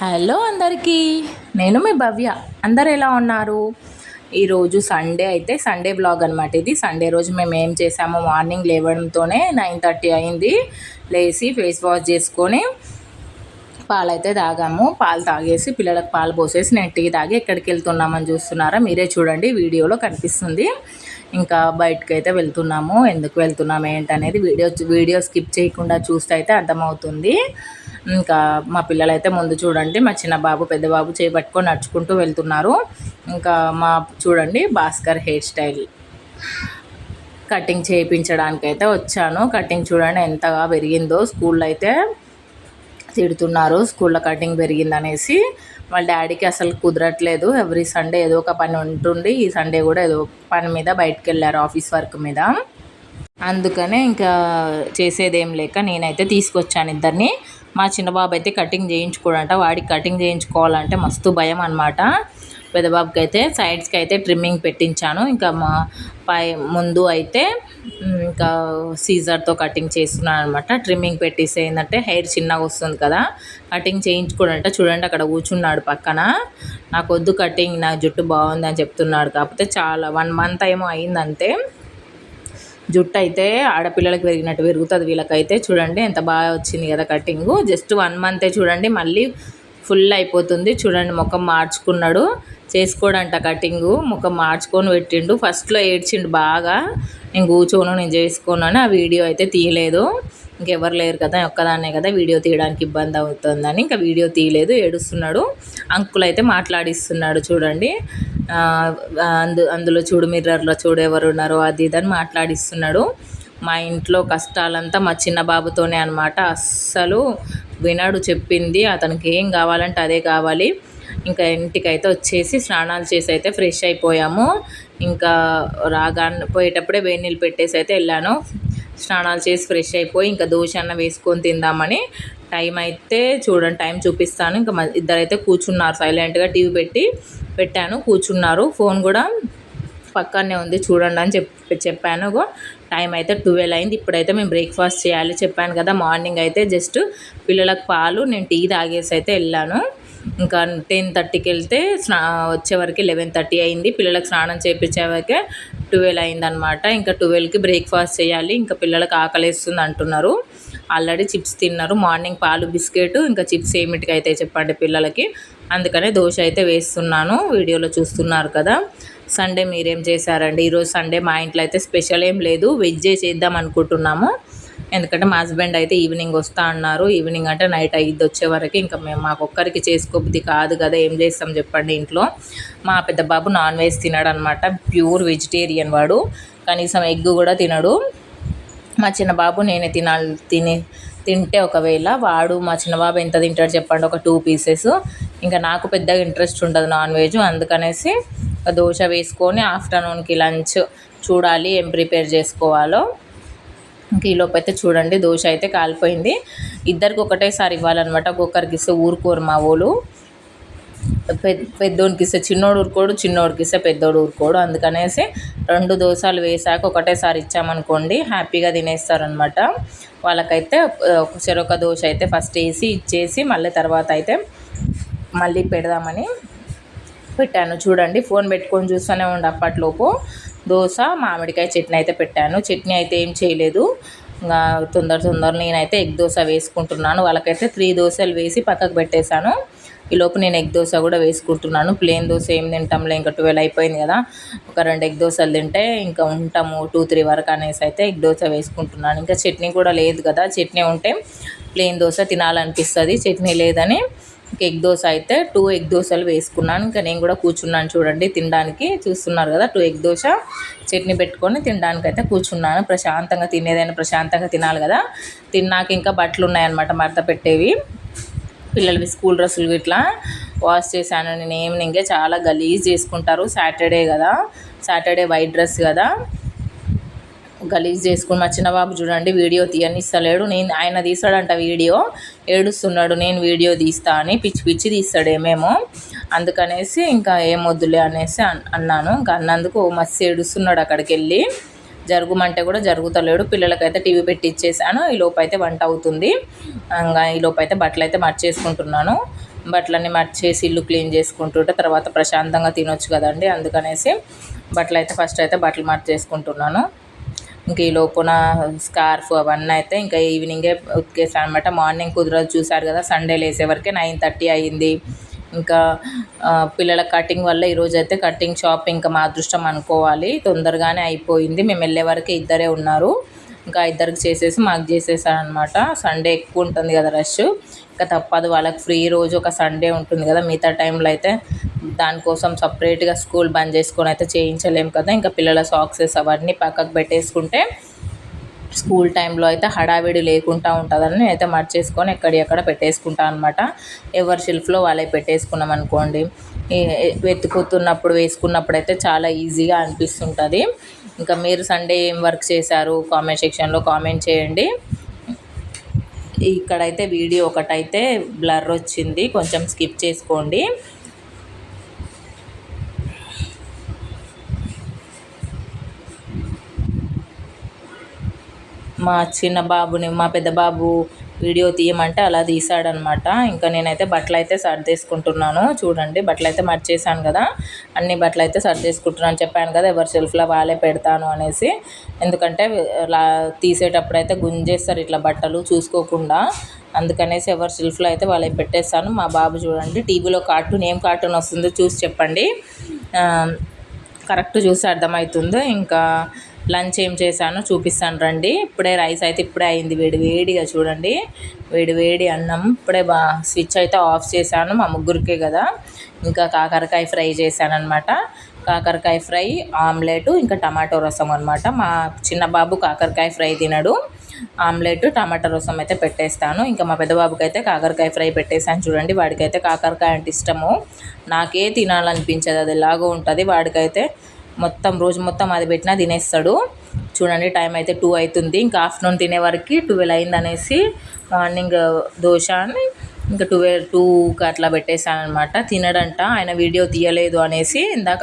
Hello అందరికీ. నేను మీ భవ్య. అందరు ఎలా ఉన్నారు? ఈరోజు సండే అయితే సండే బ్లాగ్ అనమాట ఇది. సండే రోజు మేము ఏం చేసామో మార్నింగ్ లేవడంతోనే నైన్ థర్టీ అయింది. లేచి ఫేస్ వాష్ చేసుకొని పాలైతే తాగాము. పాలు తాగేసి పిల్లలకు పాలు పోసేసి నేను టీ తాగి ఎక్కడికి వెళ్తున్నామని చూస్తున్నారా మీరే చూడండి. వీడియోలో కనిపిస్తుంది. ఇంకా బయటకు అయితే వెళ్తున్నాము. ఎందుకు వెళ్తున్నాము ఏంటనేది వీడియో వీడియో స్కిప్ చేయకుండా చూస్తే అయితే అర్థమవుతుంది. ఇంకా మా పిల్లలైతే ముందు చూడండి మా చిన్న బాబు పెద్ద బాబు చేపట్టుకొని నడుచుకుంటూ వెళ్తున్నారు. ఇంకా మా చూడండి భాస్కర్ హెయిర్ స్టైల్. కటింగ్ చేయించడానికి అయితే వచ్చాను. కటింగ్ చూడండి ఎంతగా పెరిగిందో స్కూల్లో అయితే తిడుతున్నారు. స్కూల్లో కటింగ్ పెరిగిందనేసి వాళ్ళ డాడీకి అసలు కుదరట్లేదు. ఎవ్రీ సండే ఏదో ఒక పని ఉంటుంది ఈ సండే కూడా ఏదో పని మీద బయటకు వెళ్ళారు ఆఫీస్ వర్క్ మీద. అందుకనే ఇంకా చేసేదేం లేక నేనైతే తీసుకొచ్చాను ఇద్దరిని. మా చిన్నబాబు అయితే కటింగ్ చేయించుకోడంట. వాడికి కటింగ్ చేయించుకోవాలంటే మస్తు భయం అనమాట పెద్దబాబుకి అయితే సైడ్స్కి అయితే ట్రిమ్మింగ్ పెట్టించాను. ఇంకా మా పై ముందు అయితే ఇంకా సీజర్తో కటింగ్ చేస్తున్నాను అనమాట ట్రిమ్మింగ్ పెట్టేసి ఏంటంటే హెయిర్ చిన్నగా వస్తుంది కదా. కటింగ్ చేయించుకోడంట. చూడండి అక్కడ కూర్చున్నాడు పక్కన. నాకు వద్దు కటింగ్ నా జుట్టు బాగుంది అని చెప్తున్నాడు. కాకపోతే చాలా వన్ మంత్ ఏమో అయిందంతే జుట్టు అయితే ఆడపిల్లలకి పెరిగినట్టు పెరుగుతుంది వీళ్ళకైతే. చూడండి ఎంత బాగా వచ్చింది కదా కటింగు. జస్ట్ వన్ మంతే చూడండి. మళ్ళీ ఫుల్ అయిపోతుంది. చూడండి ముఖం మార్చుకున్నాడు. చేసుకోడంట కటింగు. ముఖం మార్చుకొని పెట్టిండు. ఫస్ట్లో ఏడ్చిండు బాగా. నేను కూర్చోను నేను చేసుకోను అని ఆ వీడియో అయితే తీయలేదు. ఇంకెవరు లేరు కదా ఒక్కదాన్నే కదా వీడియో తీయడానికి ఇబ్బంది అవుతుందని ఇంకా వీడియో తీయలేదు ఏడుస్తున్నాడు. అంకుల్ అయితే మాట్లాడిస్తున్నాడు చూడండి. అందు అందులో చూడు మిర్రర్లో చూడు ఎవరు ఉన్నారో అది ఇదని మాట్లాడిస్తున్నాడు. మా ఇంట్లో కష్టాలంతా మా చిన్న బాబుతోనే అనమాట అస్సలు వినడు చెప్పింది అతనికి ఏం కావాలంటే అదే కావాలి. ఇంకా ఇంటికైతే వచ్చేసి స్నానాలు చేసి అయితే ఫ్రెష్ అయిపోయాము. ఇంకా రాగా పోయేటప్పుడే వేడి నీళ్ళు పెట్టేసి అయితే వెళ్ళాను. స్నానాలు చేసి ఫ్రెష్ అయిపోయి ఇంకా దోశ అన్న వేసుకొని తిందామని టైం అయితే చూడండి టైం చూపిస్తాను. ఇంకా ఇద్దరైతే కూర్చున్నారు సైలెంట్గా టీవీ పెట్టి పెట్టాను కూర్చున్నారు. ఫోన్ కూడా పక్కనే ఉంది చూడండి అని చెప్పి చెప్పాను. టైం అయితే ట్వెల్వ్ అయింది. ఇప్పుడైతే మేము బ్రేక్ఫాస్ట్ చేయాలి చెప్పాను కదా మార్నింగ్ అయితే జస్ట్ పిల్లలకు పాలు నేను టీ తాగేసి అయితే వెళ్ళాను. ఇంకా టెన్ థర్టీకి వెళ్తే స్నా వచ్చేవరకు లెవెన్ థర్టీ అయింది. పిల్లలకు స్నానం చేయించేవరకే ట్వెల్వ్ అయిందనమాట ఇంకా ట్వెల్వ్కి బ్రేక్ఫాస్ట్ చేయాలి. ఇంకా పిల్లలకు ఆకలిస్తుంది అంటున్నారు. ఆల్రెడీ చిప్స్ తిన్నారు. మార్నింగ్ పాలు బిస్కెట్ ఇంకా చిప్స్ ఏమిటికి అయితే చెప్పండి పిల్లలకి. అందుకనే దోశ అయితే వేస్తున్నాను. వీడియోలో చూస్తున్నారు కదా. సండే మీరేం చేశారండి? ఈరోజు సండే మా ఇంట్లో అయితే స్పెషల్ ఏం లేదు. వెజ్జే చేద్దాం అనుకుంటున్నాము. ఎందుకంటే మా హస్బెండ్ అయితే ఈవినింగ్ వస్తా అన్నారు. ఈవినింగ్ అంటే నైట్ ఐదు వచ్చే వరకు ఇంకా మేము మాకు ఒక్కరికి చేసుకోబుద్ది కాదు కదా ఏం చేస్తాం చెప్పండి ఇంట్లో. మా పెద్ద బాబు నాన్ వెజ్ తినడు అనమాట ప్యూర్ వెజిటేరియన్ వాడు. కనీసం ఎగ్ కూడా తినడు. మా చిన్న బాబు నేనే తినాలి తిని తింటే ఒకవేళ వాడు మా చిన్నబాబు ఎంత తింటాడు చెప్పండి ఒక టూ పీసెస్. ఇంకా నాకు పెద్దగా ఇంట్రెస్ట్ ఉండదు నాన్ వెజ్ అందుకనేసి దోశ వేసుకొని ఆఫ్టర్నూన్కి లంచ్ చూడాలి ఏం ప్రిపేర్ చేసుకోవాలో. ఈలోపు అయితే చూడండి దోశ అయితే కాలిపోయింది. ఇద్దరికి ఒకటేసారి ఇవ్వాలన్నమాట. ఒక్కొక్కరికి ఇస్తే ఊరుకోరు మా వాళ్ళు. పెద్ద పెద్దోడికి ఇస్తే చిన్నోడు ఊరుకోడు చిన్నోడికి ఇస్తే పెద్దోడు ఊరుకోడు. అందుకనేసి రెండు దోశలు వేసాక ఒకటేసారి ఇచ్చామనుకోండి హ్యాపీగా తినేస్తారనమాట వాళ్ళకైతే ఒక చెరొక దోశ అయితే ఫస్ట్ వేసి ఇచ్చేసి మళ్ళీ తర్వాత అయితే మళ్ళీ పెడదామని పెట్టాను. చూడండి ఫోన్ పెట్టుకొని చూస్తూనే ఉండి అప్పట్లోపు. దోశ మామిడికాయ చట్నీ అయితే పెట్టాను. చట్నీ అయితే ఏం చేయలేదు. ఇంకా తొందర తొందర నేనైతే ఎగ్ దోశ వేసుకుంటున్నాను. వాళ్ళకైతే త్రీ దోశలు వేసి పక్కకు పెట్టేశాను. ఈలోపు నేను ఎగ్ దోశ కూడా వేసుకుంటున్నాను. ప్లేన్ దోశ ఏం తింటాంలే ఇంకా ట్వెల్వ్ అయిపోయింది కదా. ఒక రెండు ఎగ్ దోశలు తింటే ఇంకా ఉంటాము టూ త్రీ వరకు అనేసి అయితే ఎగ్ దోశ వేసుకుంటున్నాను. ఇంకా చట్నీ కూడా లేదు కదా. చట్నీ ఉంటే ప్లేన్ దోశ తినాలనిపిస్తుంది. చట్నీ లేదని ఎగ్ దోశ అయితే టూ ఎగ్ దోశలు వేసుకున్నాను. ఇంకా నేను కూడా కూర్చున్నాను చూడండి తినడానికి. చూస్తున్నారు కదా టూ ఎగ్ దోశ. చట్నీ పెట్టుకొని తినడానికి అయితే కూర్చున్నాను. ప్రశాంతంగా తినేదైనా ప్రశాంతంగా తినాలి కదా. తిన్నాక ఇంకా బట్టలు ఉన్నాయన్నమాట మడత పెట్టేవి. పిల్లలవి స్కూల్ డ్రెస్సులు ఇట్లా వాష్ చేశాను. నేను ఈవినింగే చాలా గలీజ్ చేసుకుంటారు. సాటర్డే కదా. సాటర్డే వైట్ డ్రెస్ కదా. గలీజ్ చేసుకుని మా చిన్నబాబు చూడండి వీడియో తీయనిస్తలేడు నేను ఆయన తీస్తాడంట వీడియో ఏడుస్తున్నాడు నేను వీడియో తీస్తా అని పిచ్చి పిచ్చి తీస్తాడు ఏమేమో అందుకనేసి ఇంకా ఏం వద్దులే అనేసి అన్నాను. ఇంకా అన్నందుకు మస్తు ఏడుస్తున్నాడు అక్కడికి వెళ్ళి జరుగుమంటే కూడా జరుగుతలేడు. పిల్లలకైతే టీవీ పెట్టి ఇచ్చేసాను ఈ లోపు అయితే వంట అవుతుంది. ఇంకా ఈ లోపు అయితే బట్టలు అయితే మర్చేసుకుంటున్నాను. బట్టలన్నీ మర్చేసి ఇల్లు క్లీన్ చేసుకుంటుంటే తర్వాత ప్రశాంతంగా తినొచ్చు కదండి. అందుకనేసి బట్టలు అయితే ఫస్ట్ అయితే బట్టలు మర్చేసుకుంటున్నాను. ఇంక ఈ లోపున స్కార్ఫ్ అవన్నీ అయితే ఇంకా ఈవినింగే ఉతికేసాను అనమాట మార్నింగ్ కుదరదు చూసారు కదా సండే లేసే వరకే నైన్ థర్టీ అయ్యింది ఇంకా పిల్లల కటింగ్ వల్ల ఈరోజు అయితే కటింగ్ షాప్ ఇంకా మా అదృష్టం అనుకోవాలి. తొందరగానే అయిపోయింది. మేము వెళ్ళే వరకు ఇద్దరే ఉన్నారు. ఇంకా ఇద్దరికి చేసేసి మాకు చేసేసాను అనమాట సండే ఎక్కువ ఉంటుంది కదా రష్. ఇంకా తప్పదు. వాళ్ళకి ఫ్రీ రోజు ఒక సండే ఉంటుంది కదా మిగతా టైంలో అయితే దానికోసం సపరేట్గా స్కూల్ బంద్ చేసుకొని అయితే చేయించలేము కదా. ఇంకా పిల్లల సాక్సెస్ అవన్నీ పక్కకు పెట్టేసుకుంటే స్కూల్ టైంలో అయితే హడావిడి లేకుండా ఉంటుందని అయితే మర్చేసుకొని ఎక్కడి ఎక్కడ పెట్టేసుకుంటాను అనమాట ఎవరి షెల్ఫ్లో వాళ్ళే పెట్టేసుకున్నాం అనుకోండి. వెతుకుతున్నప్పుడు వేసుకున్నప్పుడు అయితే చాలా ఈజీగా అనిపిస్తుంటుంది. ఇంకా మీరు సండే ఏం వర్క్ చేశారు? కామెంట్ సెక్షన్లో కామెంట్ చేయండి. ఇక్కడైతే వీడియో ఒకటైతే బ్లర్ వచ్చింది. కొంచెం స్కిప్ చేసుకోండి. మా చిన్న బాబుని మా పెద్ద బాబు వీడియో తీయమంటే అలా తీసాడనమాట. ఇంకా నేనైతే బట్టలు అయితే సర్దేసుకుంటున్నాను. చూడండి బట్టలు అయితే మర్చేసాను కదా. అన్ని బట్టలు అయితే సర్దేసుకుంటున్నాను చెప్పాను కదా ఎవరి సెల్ఫ్లో వాళ్ళే పెడతాను అనేసి. ఎందుకంటే అలా తీసేటప్పుడు అయితే గుంజేస్తారు ఇట్లా బట్టలు చూసుకోకుండా. అందుకనేసి ఎవరి సెల్ఫ్లో అయితే వాళ్ళే పెట్టేస్తాను. మా బాబు చూడండి టీవీలో కార్టూన్ ఏం కార్టూన్ వస్తుందో చూసి చెప్పండి. కరెక్ట్ చూసి అర్థమవుతుంది. ఇంకా లంచ్ ఏం చేశానో చూపిస్తాను రండి. ఇప్పుడే రైస్ అయితే ఇప్పుడే అయింది. వేడి వేడిగా చూడండి. వేడి వేడి అన్నం ఇప్పుడే బా స్విచ్ అయితే ఆఫ్ చేశాను మా ముగ్గురికే కదా. ఇంకా కాకరకాయ ఫ్రై చేశానమాట కాకరకాయ ఫ్రై ఆమ్లెట్ ఇంకా టమాటో రసం అనమాట మా చిన్న బాబు కాకరకాయ ఫ్రై తినడు. ఆమ్లెట్ టమాటా రసం అయితే పెట్టేస్తాను. ఇంకా మా పెద్దబాబుకి అయితే కాకరకాయ ఫ్రై పెట్టేసాను చూడండి. వాడికైతే కాకరకాయ అంటే ఇష్టము. నాకే తినాలనిపించదు. అది ఎలాగో ఉంటుంది. వాడికైతే మొత్తం రోజు మొత్తం అది పెట్టినా తినేస్తాడు. చూడండి టైం అయితే టూ అవుతుంది. ఇంకా ఆఫ్టర్నూన్ తినే వరకు ట్వెల్వ్ అయింది అనేసి మార్నింగ్ దోశ అని ఇంకా ట్వెల్వ్ టూకి అట్లా పెట్టేశాను అనమాట తినడంట ఆయన వీడియో తీయలేదు అనేసి ఇందాక